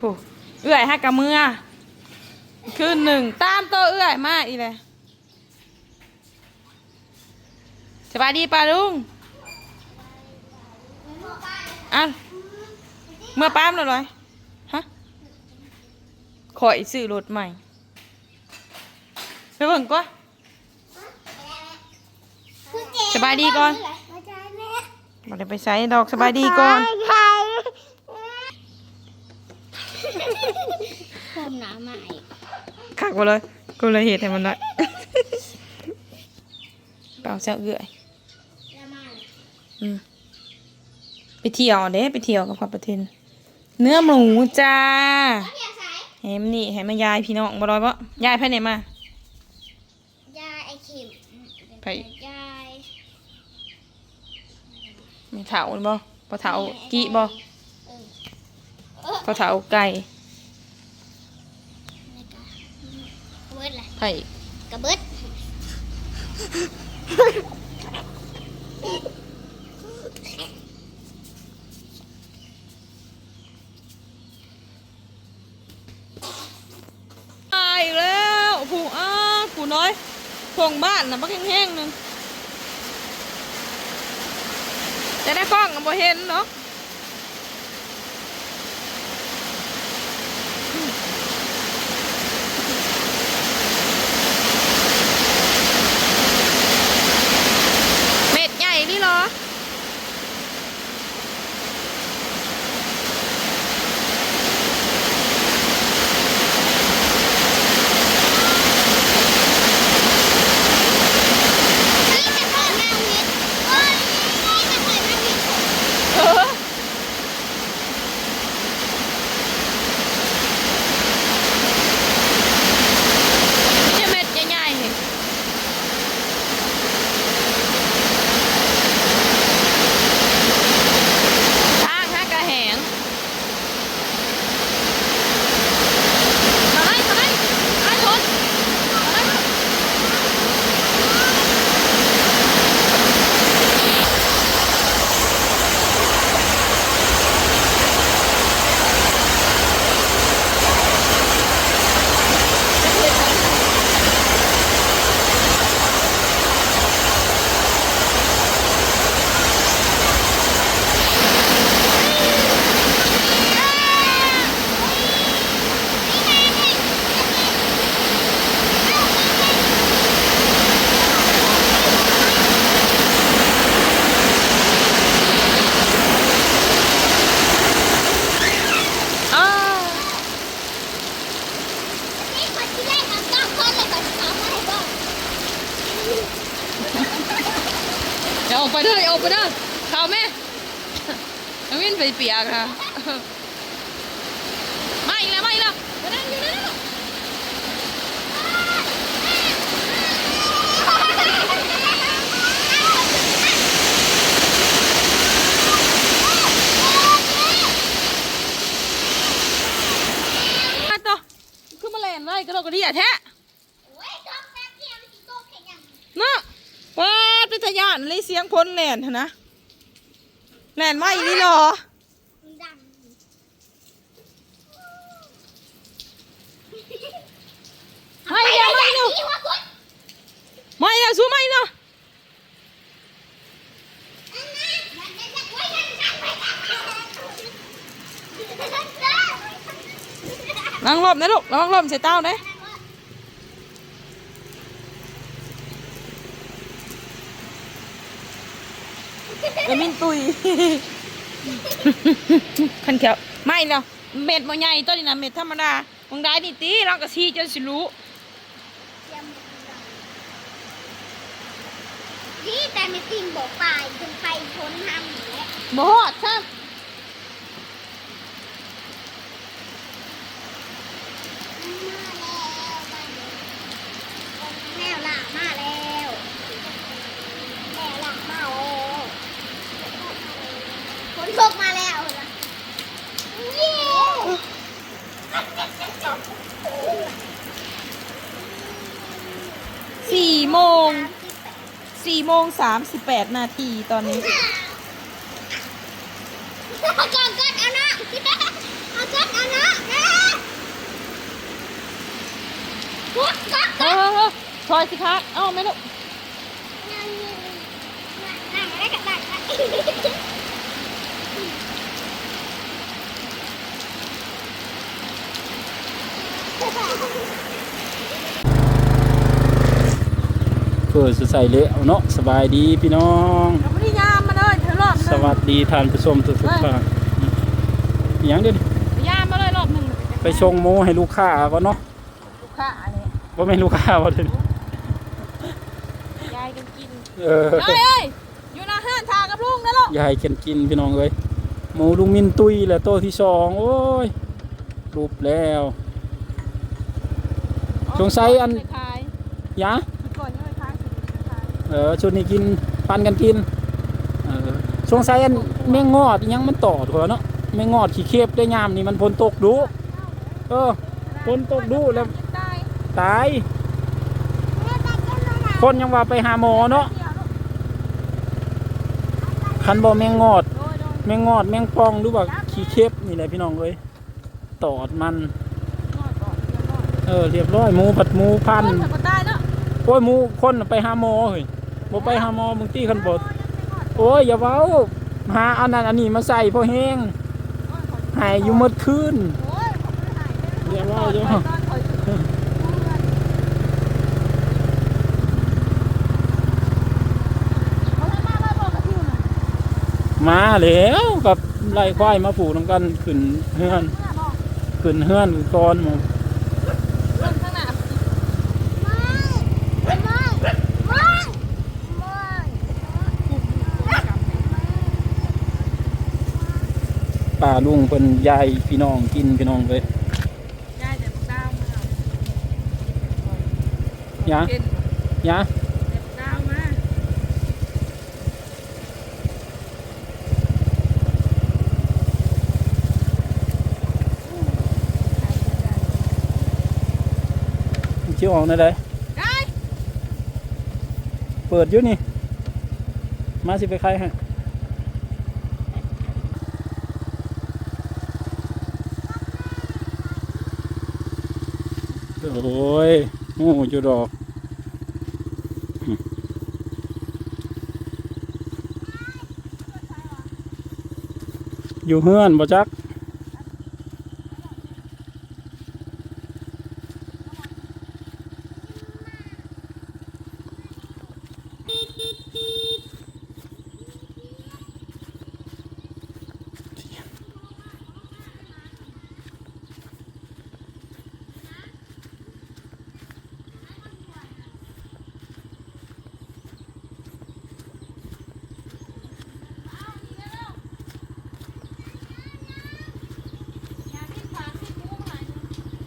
โอ้เอื้อยฮักกะเมื่อคือหนึ่งตามโตวเอื้อยมาอีเลยสบายดีป่าลุงอะเมื่อป้ามเลยเลยฮะขออีซื้อรถใหม่ไปเบิ่งก่อนสบายดีก่อนบ่ได้ไปใช้ดอกสบายดีก่อน ผมหนาใหม่คักบ่เลย กูเลยเหตุให้มันได้เปล่าเจ้าเอื้อยแล้วมาอืมไปเที่ยวเด้ไปเที่ยวกับพ่อประเทนเนื้อหมูจ้าเรียกสายเห็นนี่ให้มายายพี่น้องบ่รอยบ่ยายไปไหนมายายไอเข็มไปยายไม่เฒ่าบ่บ่เฒ่ากี้บ่เออเออบ่เฒ่าไก่ นี่กะเบิดแหละ ไผ่กระเบิดตายอีกแล้วผู้อ้าผู้น้อยพวงบ้านน่ะบักแห้งๆหนึงจะได้กล้องก็บ่เห็นเนาะ ค่ะ มาอีกแล้วมาอีกแล้วมานั่อยู่นั่นน่ะมาต่อขึ้นมาเล่นไว้กระโดดกระดี่ยแท้เนจะนาะว้าเป็นทะยานเลยเสียงพ้นแหลนนนะแหลนมาอีกนี่หรอ มันดัง ไม่เดี๋ยวไม่เนาะ นี่ว่าคุณ ไม่เดี๋ยวสู้ไม่เนาะ อันนั้นมันจะจะไว้ยังไงไว้ยังไง นั่งหลบนะลูกระวังหลบใส่เต้าเด้กระมินตุยขันเขียวไม่เนาะเม็ดมันใหญ่ตัวนี้นะเม็ดธรรมดามึงได้นี่ตีเราก็ซีจนสิรู้นี่แต่ไม่ติงบอกไปจนไปพ้นทำอย่างเงี้ยบ่ฮอดครับแสี่โมงสามสิบแปดนาทีตอนนี้ เอาก่เอานเอาก่อทอยสิคะเอ้าไม่ลูกนั่ได้กับนั่ เพื่อสิใส่เละเอาเนาะสบายดีพี่น้องเอาพริยามมาเลยเธอรอบหสนึ่งวัสดีท่านผู้ชมทุกทุกท่านอหย่างเด่นยามมาเลยรอบหนึ่งไปชงหมูให้ลูกค้าก่อนเนาะลูกค้าเนี่ยว่าไม่นลูกค้าว่าเด่นยายกันกินเออ เอ้ยเอ้ยอยู่หน้าห้านทากับลุงนะลูกยายกินกินพี่น้องเอ้ยหมูลุงมินตุยแหละโตที่สองโอ้ยรูปแล้ว สงสัยอัน ขายยะ เออชุดนี้กินปันกันกินเออสงสัยอันแมงงอดอิหยังมันต่อถั่วเนาะแมงงอดขี้เค็บได้ยามนี่มันพ้นตกดูเออพ้นตกดูแล้วได้ตายแม่ตัดกันมาหน่อยคนยังว่าไปหาหมอเนาะเดี๋ยวลูกคันบ่แมงงอดโดยโดยแมงงอดแมงปองหรือว่าขี้เค็บนี่แหละพี่น้องเอ้ยตอดมันน้อยก่อนเดี๋ยวน้อยเออเรียบร้อยหมูผัดหมูพันคนถ้าบ่ได้เนาะโอ้ยหมูคนน่ะไปหาหมอเฮ้ย บ่ไปหาหมอมึงตีคันบ่โอ้ยอย่าเว้าหาอันนั้นอันนี้มาใส่พอแห้งหายอยู่หมดคืนอย่ายเดี๋ยวว่าอยู่มาแล้วกับไล่ควายมาผูกนํกันขึ้นเฮือนขึ้นเฮือนก่อนหมู่เรื่องข้างหน้า ไม่ไม่ไม่ไม่ ป้าลุงเพิ่นยายพี่น้องกินพี่น้องเลยยายเดี๋ยวดาวมายะกินยะเดี๋ยวดาวมาชิวออกได้เลยได้เปิดอยู่นี่ มาสิไปใครฮะ โอ้ยโอ้จุดดอกอยู่เฮือนบ่จัก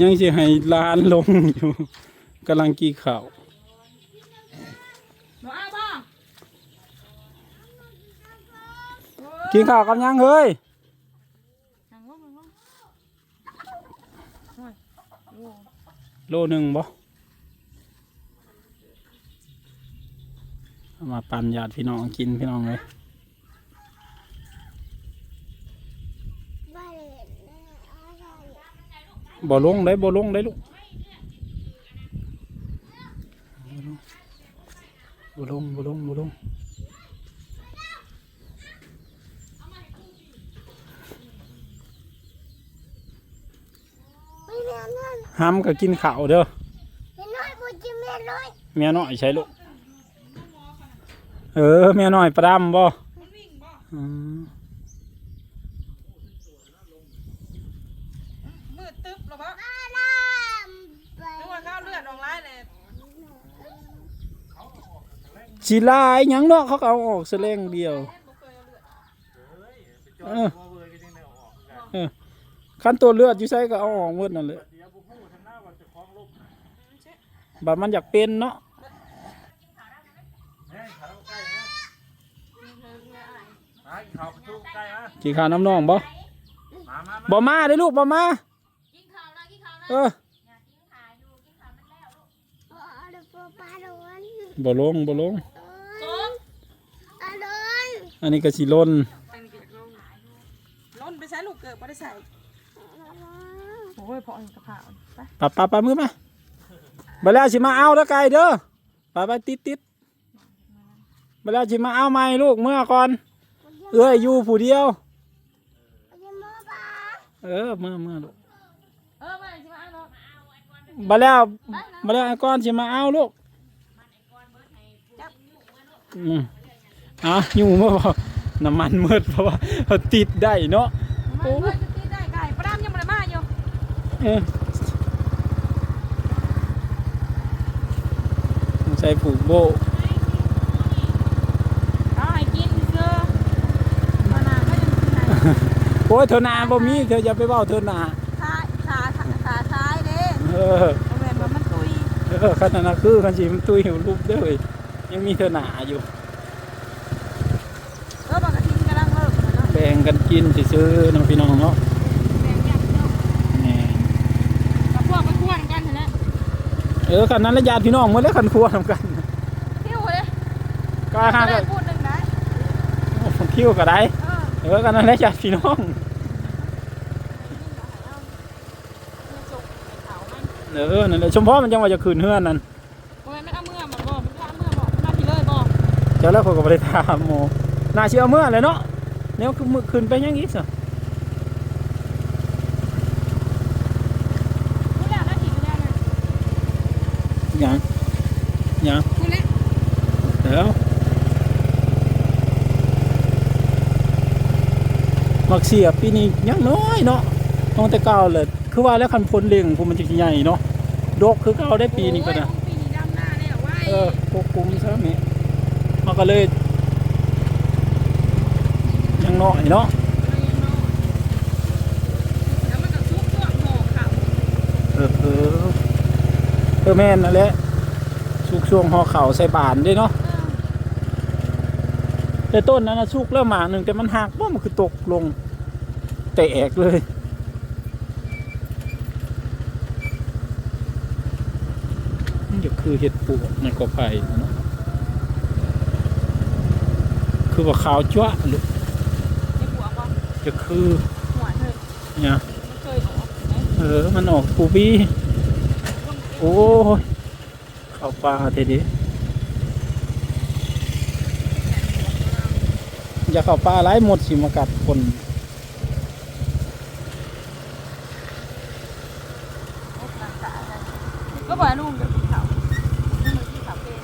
ยังสิให้ลานลงอยู่กำลังกี่ข่าวหนูเอาบ้างกินข้าวกับยังเฮ้ยนั่งลงนั่งลงโอ้ยโอ้โลหนึ่งบ่เอามาปั่นญาติพี่น้องกินพี่น้องเลย ไม่เลยอะไร บ่ลงได้บ่ลงได้ลูกบ่ลงบ่ลงบ่ลงห้ำก็กินข้าวเด้อเมียนน้อยใช่ลูก เออเมียน้อยประดำบ่อืมดตึ๊บแล้วปะ อาลามไป นึกว่าข้าวเลือดออกร้ายเลย สิลายหยังเนาะเขาก็เอาออกแสลงเดียว เออ เออขั้นตัวเลือดอยู่ใส่ก็เอาออกหมดนั่นแหละบัดมันอยากเป็นเนาะกี่ขาน้ำนองบ่ บ่มาเด้อลูกบ่มา กินข้าวนะกินข้าวนะเออ อยากกินขาอยู่กินข้าวมันแล้วลูกเอาเดี๋ยวปลาโดนบ่ลงบ่ลงโดนอาโดน อันนี้ก็สิลนล้นไปใช้ลูกเกิดไม่ได้ใส่โอ้ยพอเองกระเพราไปปะปะปะมือมาบัดแล้วสิมาเอาเด้อไก่เด้อไปไปติดติดบัดแล้วสิมาเอาใหม่ลูกเมื่อก่อน เอ้ยอยู่ผู้เดียวไปยิมโมบ้าเออเมื่อเมื่อลูกเออมาสิมาเอาเนาะบัดแล้วบัดแล้วไอ้ก้อนสิมาเอาลูกอืม อะอยู่เมื่อบ่น้ำมันมืดเพราะว่าเขาติดได้เนาะมาเลยจะตีได้ไก่ปลาดามยังบ่ได้มาอยู่เออใช้ผูกโบเอาให้กินเด้อมานาก็ยังสิให้โอ้ยเธอนาบ่มีเธออย่าไปเว้าเธอนาขาขาขาขาซ้ายเด้เออบ่แม่นว่ามันตุยเออขนาดนั้นคือคันสิมันตุ้ยหิวรูปเด้อเว้ยยังมีเธอหนาอยู่ เออบางกะทิกำลังเลิกแล้วเนาะ แบ่ง กันกินซื้อๆน้องพี่น้องเนาะแบ่งแยกเนาะแหม่กับพวกไปควรกันเถอะนะเออคันนั้นและญาติพี่น้องหมดแล้วคันครัวทำกันคิ้วเลยก็ห้าก็ก็ได้พูดหนึ่งได้คิวก็ได้เออเออคันนั้นและญาติพี่น้องเออนั่นแหละชมพ่อมันจังว่าจะคืนเฮือนนั่นบ่แม่นมันเอาเมื่อมันบ่มันเอาเมื่อบ่มาพี่เลยบ่เจ้าแล้วเขาก็บ่ได้ถามโมน่าเชื่อเมื่อเลยเนาะ เนี่ยคือมือคืนไปยังอีกสิพูดแล้วนะขี่ไปแล้วนะหยังหยังพูดแล้วเดี๋ยวมักเสียปีนี้ยังน้อยเนาะน้องแต่เก่าเลย คือว่าแล้วคันพ้นเลี้ยงผมมันจะใหญ่เนาะดกคือเก่าได้ปีนี้ก็นะโอ้ยปีนี้ดำหน้าแล้วไว้เออควบคุมซะแม่มันก็เลยยัง น้อยเนาะแล้วมันก็ซุกตัวหอเขาเออเออเออแม่นนั่นแหละสุกช่วงหอเข่าใส่บานด้วยเนาะแต่ต้นนั้นนะสุกแล้วหมาหนึ่งแต่มันหักว่ามันคือตกลงแตกเลยมันจะคือเห็ดปวกในกอไผ่เนาะคือว่าขาวจ้วะลูกไอ้หัวบ่ จะคือหัวเธอเนี่ยมันเคยออกไหมเออ มันออกปูบี้โอ้ยเข้าปลาเทดีอย่าเข้าปลาไล่หมดสิมากัดคนก็บอกลุงเดี๋ยวกินเขาลุงมากินเขาเป็น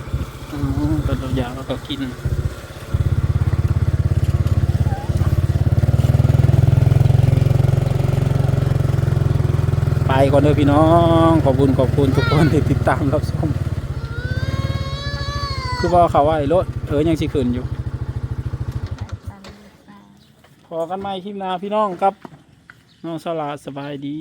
อืมก็ตัวยาแล้วก็กิน ไปก่อนเด้อพี่น้อง ขอบคุณขอบคุณทุกคนที่ติดตามรับชมคือว่าเขาว่าไอ้รถเออยังสิขึ้นอยู่ พอกันใหม่คลิปหน้าพี่น้องครับ น้องสลาสบายดี